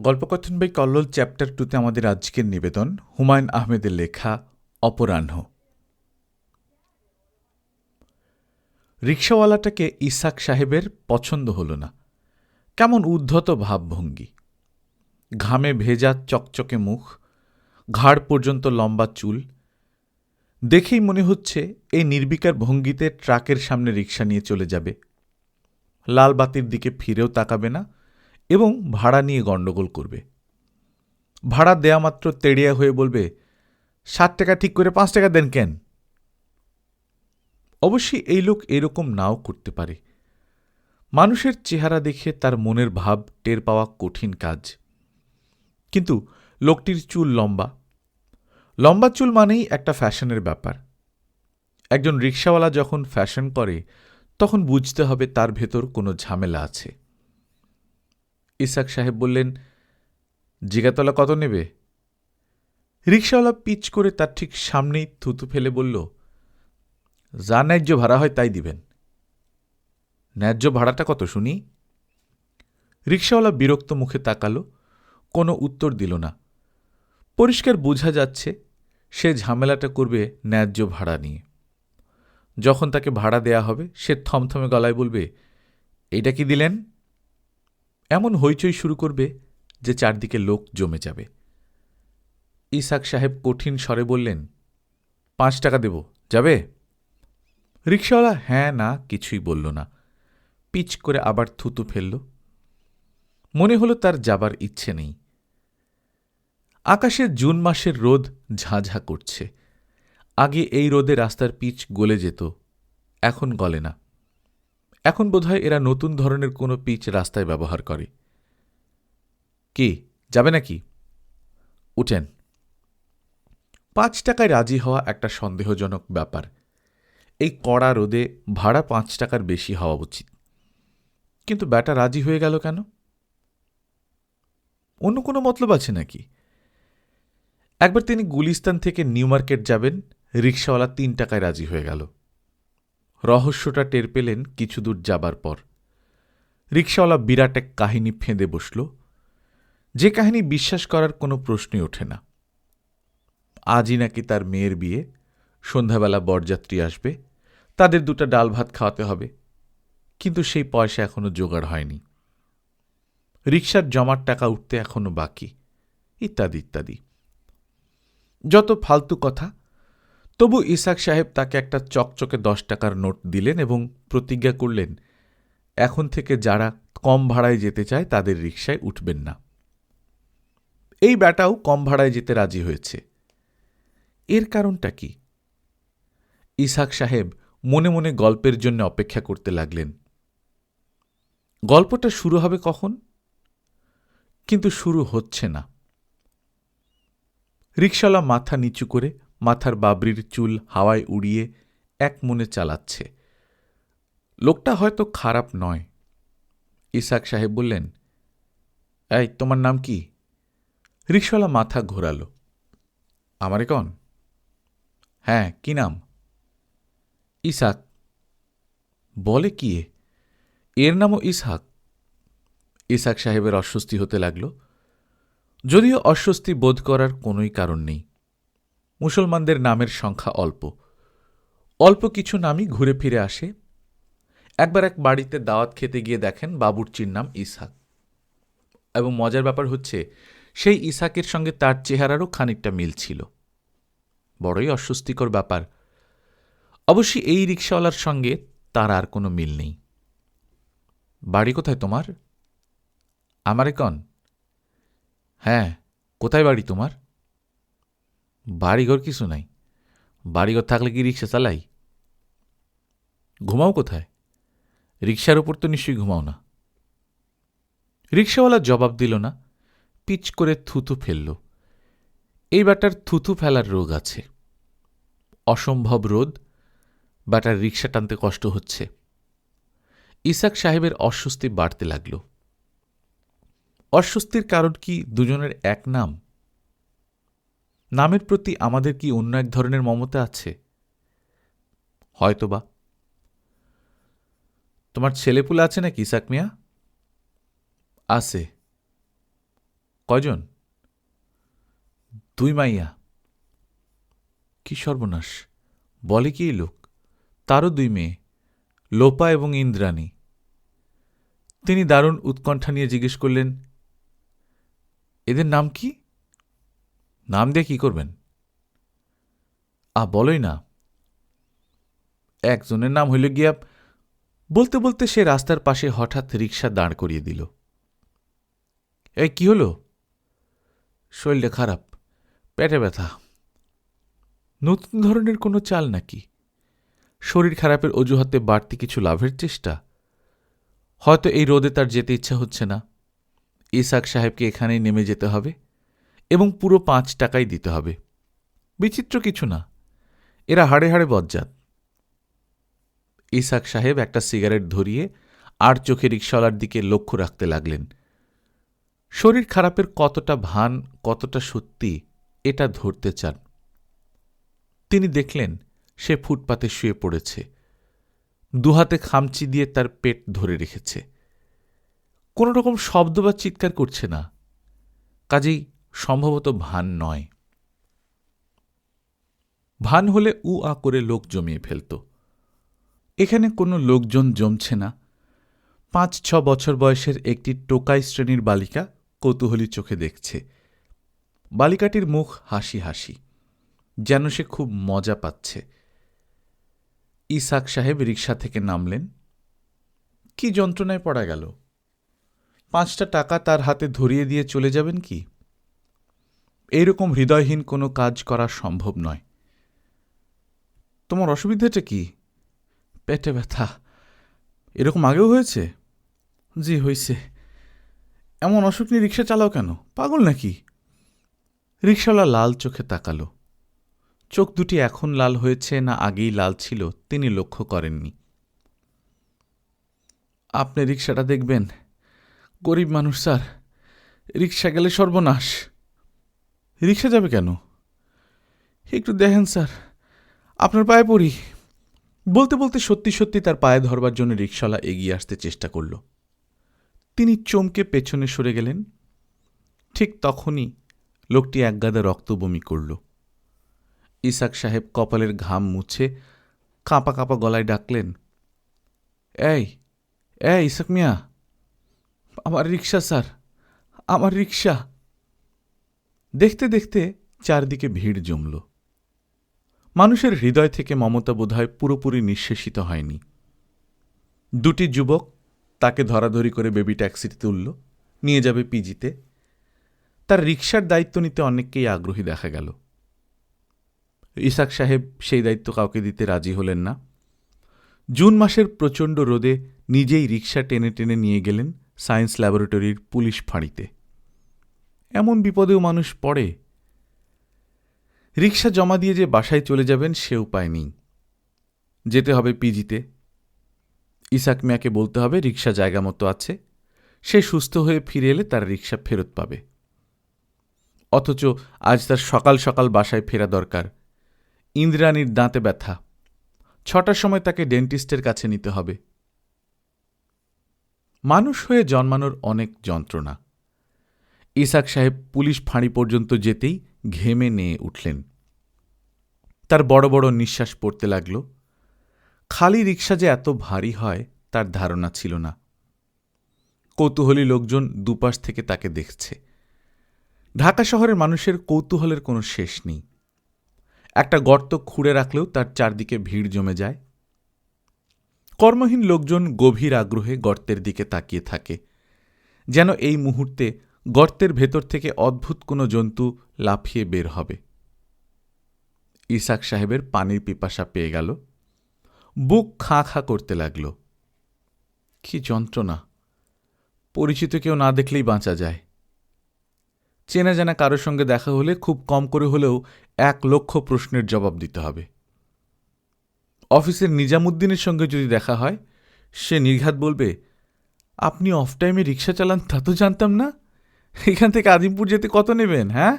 গল্পকথন by Kallol chapter টুতে আমাদের আজকের নিবেদন, হুমায়ুন আহমেদের লেখা, অপরাহ্ন। রিক্সাওয়ালাটাকে ইসাক সাহেবের পছন্দ হল না। কেমন উদ্ধত ভাবভঙ্গি। ঘামে ভেজা চকচকে মুখ, ঘাড় পর্যন্ত লম্বা চুল। দেখেই মনে হচ্ছে এই নির্বিকার ভঙ্গিতে ট্রাকের সামনে রিক্সা নিয়ে চলে যাবে। লাল বাতির দিকে ফিরেও তাকাবে না এবং ভাড়া নিয়ে গণ্ডগোল করবে। ভাড়া দেয়া মাত্র তেড়িয়া হয়ে বলবে ষাট টাকা ঠিক করে পাঁচ টাকা দেন কেন? অবশ্যই এই লোক এরকম নাও করতে পারে। মানুষের চেহারা দেখে তার মনের ভাব টের পাওয়া কঠিন কাজ। কিন্তু লোকটির চুল লম্বা। লম্বা চুল মানেই একটা ফ্যাশনের ব্যাপার। একজন রিক্সাওয়ালা যখন ফ্যাশন করে, তখন বুঝতে হবে তার ভেতর কোনো ঝামেলা আছে। ইসাক সাহেব বললেন জিগাতলা কত নেবে? রিক্সাওয়ালা পিচ করে তার ঠিক সামনেই থুতু ফেলে বলল যা ন্যায্য ভাড়া হয় তাই দিবেন। ন্যায্য ভাড়াটা কত, শুনি? রিক্সাওয়ালা বিরক্ত মুখে তাকালো, কোনো উত্তর দিল না। পরিষ্কার বোঝা যাচ্ছে সে ঝামেলাটা করবে ন্যায্য ভাড়া নিয়ে। যখন তাকে ভাড়া দেয়া হবে, সে থমথমে গলায় বলবে এটা কি দিলেন? এমন হইচই শুরু করবে যে চারদিকে লোক জমে যাবে। ইসাক সাহেব কঠিন স্বরে বললেন, পাঁচ টাকা দেব, যাবে? রিক্সাওয়ালা হ্যাঁ না কিছুই বলল না। পিচ করে আবার থুতু ফেলল। মনে হলো তার যাবার ইচ্ছে নেই। আকাশে জুন মাসের রোদ ঝাঁঝা করছে। আগে এই রোদে রাস্তার পিচ গলে যেত, এখন গলে না। এখন বোধহয় এরা নতুন ধরনের কোনো পিচ রাস্তায় ব্যবহার করে। কি, যাবে নাকি? উঠেন। পাঁচ টাকায় রাজি হওয়া একটা সন্দেহজনক ব্যাপার। এই কড়া রোদে ভাড়া পাঁচ টাকার বেশি হওয়া উচিত। কিন্তু ব্যাটা রাজি হয়ে গেল কেন? অন্য কোনো মতলব আছে নাকি? একবার তিনি গুলিস্তান থেকে নিউ মার্কেট যাবেন, রিক্সাওয়ালা তিন টাকায় রাজি হয়ে গেল। রহস্যটা টের পেলেন কিছু দূর যাবার পর। রিক্সাওয়ালা বিরাট এক কাহিনী ফেঁদে বসল। যে কাহিনী বিশ্বাস করার কোনো প্রশ্নই ওঠে না। আজই নাকি তার মেয়ের বিয়ে, সন্ধ্যাবেলা বরযাত্রী আসবে, তাদের দুটা ডাল ভাত খাওয়াতে হবে। কিন্তু সেই পয়সা এখনও জোগাড় হয়নি। রিক্সার জমার টাকা উঠতে এখনও বাকি, ইত্যাদি ইত্যাদি। যত ফালতু কথা তবু ইসাক সাহেব তাকে একটা চকচকে দশ টাকার নোট দিলেন এবং প্রতিজ্ঞা করলেন, এখন থেকে যারা কম ভাড়ায় যেতে চায় তাদের রিকশায় উঠবেন না। এই ব্যাটাও কম ভাড়ায় যেতে রাজি হয়েছে। এর কারণটা কি? ইসাক সাহেব মনে মনে গল্পের জন্য অপেক্ষা করতে লাগলেন। গল্পটা শুরু হবে কখন? কিন্তু শুরু হচ্ছে না। রিক্সাওয়ালা মাথা নিচু করে মাথার বাবরির চুল হাওয়ায় উড়িয়ে এক মনে চালাচ্ছে। লোকটা হয়তো খারাপ নয়। ইসাক সাহেব বললেন, এই, তোমার নাম কি? রিক্সাওয়ালা মাথা ঘোরাল, আমারে কন? হ্যাঁ কি নাম? ইসাক, বলে কি? এর নামও ইসহাক ইসাক সাহেবের অস্বস্তি হতে লাগল, যদিও অস্বস্তি বোধ করার কোনোই কারণ নেই। মুসলমানদের নামের সংখ্যা অল্প। অল্প কিছু নামই ঘুরে ফিরে আসে। একবার এক বাড়িতে দাওয়াত খেতে গিয়ে দেখেন বাবুর্চির নাম ইসাক এবং মজার ব্যাপার হচ্ছে, সেই ইসাকের সঙ্গে তার চেহারারও খানিকটা মিল ছিল। বড়ই অস্বস্তিকর ব্যাপার। অবশ্যই এই রিক্সাওয়ালার সঙ্গে তার আর কোনো মিল নেই। বাড়ি কোথায় তোমার? আমারে কন? হ্যাঁ কোথায় বাড়ি তোমার? বাড়িঘর কিছু নাই। বাড়িঘর থাকলে কি রিক্সা চালাই? ঘুমাও কোথায়? রিক্সার ওপর তো নিশ্চয়ই ঘুমাও না। রিক্সাওয়ালা জবাব দিল না, পিচ করে থুতু ফেলল। এই ব্যাটার থুতু ফেলার রোগ আছে। অসম্ভব রোদ, ব্যাটার রিক্সা টানতে কষ্ট হচ্ছে। ইসাক সাহেবের অস্বস্তি বাড়তে লাগল। অস্বস্তির কারণ কি দুজনের এক নাম? নামের প্রতি আমাদের কি অন্য এক ধরনের মমতা আছে? হয়তোবা। তোমার ছেলেপুলে আছে নাকি, ইসাক মিয়া? আছে। কয়জন? দুই মাইয়া। কি সর্বনাশ। বলে কি লোক? তারও দুই মেয়ে, লোপা এবং ইন্দ্রাণী। তিনি দারুণ উৎকণ্ঠা নিয়ে জিজ্ঞেস করলেন, এদের নাম কি? নাম দিয়ে কি করবেন? আ, বলোই না। একজনের নাম হইল গিয়া বলতে বলতে সে রাস্তার পাশে হঠাৎ রিক্সা দাঁড় করিয়ে দিল। এই কি হলো? শরীরটা খারাপ, পেটে ব্যথা। নতুন ধরনের কোনো চাল নাকি? শরীর খারাপের অজুহাতে বাড়তি কিছু লাভের চেষ্টা? হয়তো এই রোদে তার যেতে ইচ্ছা হচ্ছে না। ইসাক সাহেবকে এখানেই নেমে যেতে হবে। এবং পুরো পাঁচ টাকাই দিতে হবে। বিচিত্র কিছু না। এরা হাড়ে হাড়ে বজ্জাত। ইসাক সাহেব একটা সিগারেট ধরিয়ে আর চোখে রিক্সাওয়ালার দিকে লক্ষ্য রাখতে লাগলেন। শরীর খারাপের কতটা ভান, কতটা সত্যি, এটা ধরতে চান। তিনি দেখলেন সে ফুটপাতে শুয়ে পড়েছে। দুহাতে খামচি দিয়ে তার পেট ধরে রেখেছে। কোনো রকম শব্দ বা চিৎকার করছে না। কাজেই সম্ভবত ভান নয়। ভান হলে উ আ করে লোক জমিয়ে ফেলত। এখানে কোনো লোকজন জমছে না। পাঁচ, ছ বছর বয়সের একটি টোকাই শ্রেণির বালিকা কৌতূহলী চোখে দেখছে। বালিকাটির মুখ হাসি হাসি, যেন সে খুব মজা পাচ্ছে। ইসাক সাহেব রিক্সা থেকে নামলেন। কি যন্ত্রণায় পড়া গেল? পাঁচটা টাকা তার হাতে ধরিয়ে দিয়ে চলে যাবেন কি? এইরকম হৃদয়হীন কোনো কাজ করা সম্ভব নয়। তোমার অসুবিধাটা কি? পেটে ব্যথা। এরকম আগেও হয়েছে? জি, হয়েছে। এমন অসুখ নিয়ে রিক্সা চালাও কেন? পাগল নাকি? রিক্সাওয়ালা লাল চোখে তাকালো। চোখ দুটি এখন লাল হয়েছে, না আগেই লাল ছিল, তিনি লক্ষ্য করেননি। আপনি রিক্সাটা দেখবেন? গরিব মানুষ, স্যার। রিক্সা গেলে সর্বনাশ। রিক্সা যাবে কেন? একটু দেখেন স্যার, আপনার পায়ে পড়ি। বলতে বলতে সত্যি সত্যি তার পায়ে ধরবার জন্য রিক্সাওয়ালা এগিয়ে আসতে চেষ্টা করল। তিনি চমকে পেছনে সরে গেলেন। ঠিক তখনই লোকটি একগাদা রক্ত বমি করল। ইসাক সাহেব কপালের ঘাম মুছে কাঁপা কাঁপা গলায় ডাকলেন, এই এই ইসাক মিয়া, আমার রিক্সা স্যার, আমার রিক্সা। দেখতে দেখতে চারদিকে ভিড় জমল। মানুষের হৃদয় থেকে মমতা বোধহয় পুরোপুরি নিঃশেষিত হয়নি। দুটি যুবক তাকে ধরাধরি করে বেবি ট্যাক্সিতে তুলল, নিয়ে যাবে পিজিতে। তার রিক্সার দায়িত্ব নিতে অনেককেই আগ্রহী দেখা গেল। ইসাক সাহেব সেই দায়িত্ব কাউকে দিতে রাজি হলেন না। জুন মাসের প্রচণ্ড রোদে নিজেই রিক্সা টেনে টেনে নিয়ে গেলেন সায়েন্স ল্যাবরেটরির পুলিশ ফাঁড়িতে। এমন বিপদেও মানুষ পড়ে। রিক্সা জমা দিয়ে যে বাসায় চলে যাবেন সে উপায় নেই। যেতে হবে পিজিতে। ইসাক মিয়াকে বলতে হবে রিক্সা জায়গা মতো আছে। সে সুস্থ হয়ে ফিরে এলে তার রিক্সা ফেরত পাবে। অথচ আজ তার সকাল সকাল বাসায় ফেরা দরকার। ইন্দ্রাণীর দাঁতে ব্যথা। ছটার সময় তাকে ডেন্টিস্টের কাছে নিতে হবে। মানুষ হয়ে জন্মানোর অনেক যন্ত্রণা। ইসাক সাহেব পুলিশ ফাঁড়ি পর্যন্ত যেতেই ঘেমে নিয়ে উঠলেন। তার বড় বড় নিঃশ্বাস পড়তে লাগল। খালি রিক্সা যে এত ভারী হয়, তার ধারণা ছিল না। কৌতূহলী লোকজন দুপাশ থেকে তাকে দেখছে। ঢাকা শহরের মানুষের কৌতূহলের কোনো শেষ নেই। একটা গর্ত খুঁড়ে রাখলেও তার চারদিকে ভিড় জমে যায়। কর্মহীন লোকজন গভীর আগ্রহে গর্তের দিকে তাকিয়ে থাকে। যেন এই মুহূর্তে গর্তের ভেতর থেকে অদ্ভুত কোনো জন্তু লাফিয়ে বের হবে। ইসাক সাহেবের পানির পিপাসা পেয়ে গেল। বুক খাঁ খাঁ করতে লাগল। কি যন্ত্রণা। পরিচিত কেউ না দেখলেই বাঁচা যায়। চেনা জানা কারোর সঙ্গে দেখা হলে খুব কম করে হলেও এক লক্ষ প্রশ্নের জবাব দিতে হবে। অফিসের নিজামুদ্দিনের সঙ্গে যদি দেখা হয়, সে নির্ঘাত বলবে, আপনি অফ টাইমে রিক্সা চালান তা তো জানতাম না। এখান থেকে আদিমপুর যেতে কত নেবেন হ্যাঁ?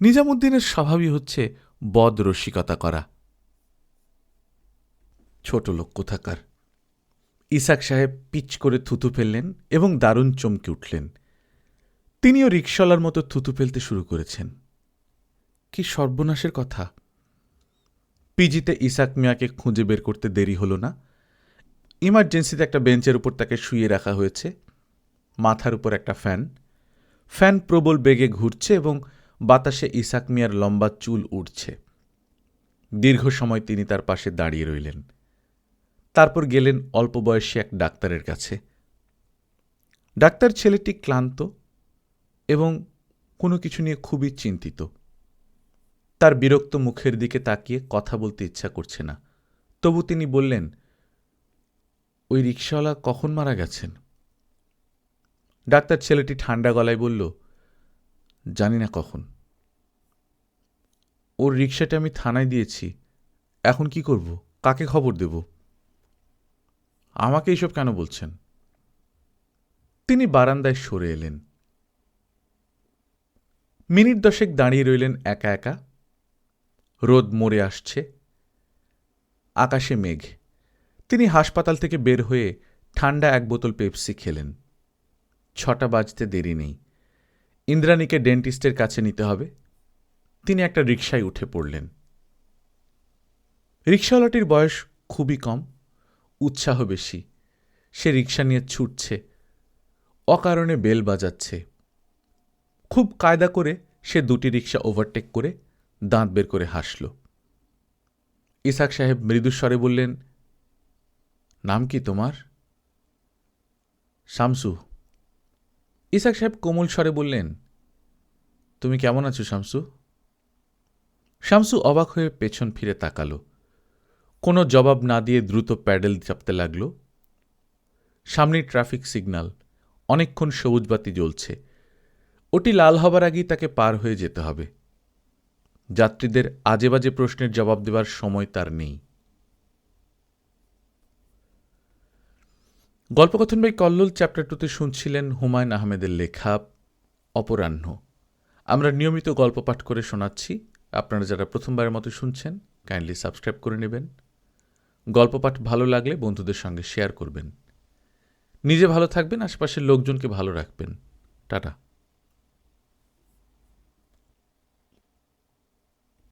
নিজামুদ্দিনের স্বভাবই হচ্ছে বদ রসিকতা করা। ছোট লোক কোথাকার। ইসাক সাহেব পিচ করে থুতু ফেললেন এবং দারুণ চমকে উঠলেন। তিনিও রিক্সলার মতো থুতু ফেলতে শুরু করেছেন। কি সর্বনাশের কথা। পিজিতে ইসাক মিয়াকে খুঁজে বের করতে দেরি হলো না। ইমার্জেন্সিতে একটা বেঞ্চের উপর তাকে শুয়ে রাখা হয়েছে। মাথার উপর একটা ফ্যান। ফ্যান প্রবল বেগে ঘুরছে এবং বাতাসে ইসাক মিয়ার লম্বা চুল উঠছে দীর্ঘ সময় তিনি তার পাশে দাঁড়িয়ে রইলেন। তারপর গেলেন অল্প বয়সী এক ডাক্তারের কাছে। ডাক্তার ছেলেটি ক্লান্ত এবং কোনো কিছু নিয়ে খুবই চিন্তিত। তার বিরক্ত মুখের দিকে তাকিয়ে কথা বলতে ইচ্ছা করছে না। তবু তিনি বললেন, ওই রিক্সাওয়ালা কখন মারা গেছেন? ডাক্তার ছেলেটি ঠান্ডা গলায় বলল, জানি না কখন। ওর রিক্সাটা আমি থানায় দিয়েছি। এখন কি করব? কাকে খবর দেব? আমাকে এইসব কেন বলছেন? তিনি বারান্দায় সরে এলেন। মিনিট দশেক দাঁড়িয়ে রইলেন একা একা। রোদ মরে আসছে। আকাশে মেঘ। তিনি হাসপাতাল থেকে বের হয়ে ঠান্ডা এক বোতল পেপসি খেলেন। ছটা বাজতে দেরি নেই। ইন্দ্রাণীকে ডেন্টিস্টের কাছে নিতে হবে। তিনি একটা রিকশায় উঠে পড়লেন। রিক্সাওয়ালাটির বয়স খুবই কম, উৎসাহ বেশি। সে রিক্সা নিয়ে ছুটছে। অকারণে বেল বাজাচ্ছে। খুব কায়দা করে সে দুটি রিক্সা ওভারটেক করে দাঁত বের করে হাসল। ইসাক সাহেব মৃদুস্বরে বললেন, নাম কি তোমার? শামসু। ইসাক সাহেব কোমল স্বরে বললেন, তুমি কেমন আছো, শামসু? শামসু অবাক হয়ে পেছন ফিরে তাকালো। কোনো জবাব না দিয়ে দ্রুত প্যাডেল চাপতে লাগল। সামনে ট্রাফিক সিগন্যাল অনেকক্ষণ সবুজ বাতি জ্বলছে। ওটি লাল হবার আগেই তাকে পার হয়ে যেতে হবে। যাত্রীদের আজে বাজে প্রশ্নের জবাব দেবার সময় তার নেই। গল্পকথন বাই কল্লোল চ্যাপ্টার টুতে শুনছিলেন হুমায়ুন আহমেদের লেখা অপরাহ্ন। আমরা নিয়মিত গল্প পাঠ করে শোনাচ্ছি। আপনারা যারা প্রথমবারের মতো শুনছেন কাইন্ডলি সাবস্ক্রাইব করে নেবেন। গল্প পাঠ ভালো লাগলে বন্ধুদের সঙ্গে শেয়ার করবেন। নিজে ভালো থাকবেন, আশেপাশের লোকজনকে ভালো রাখবেন। টাটা।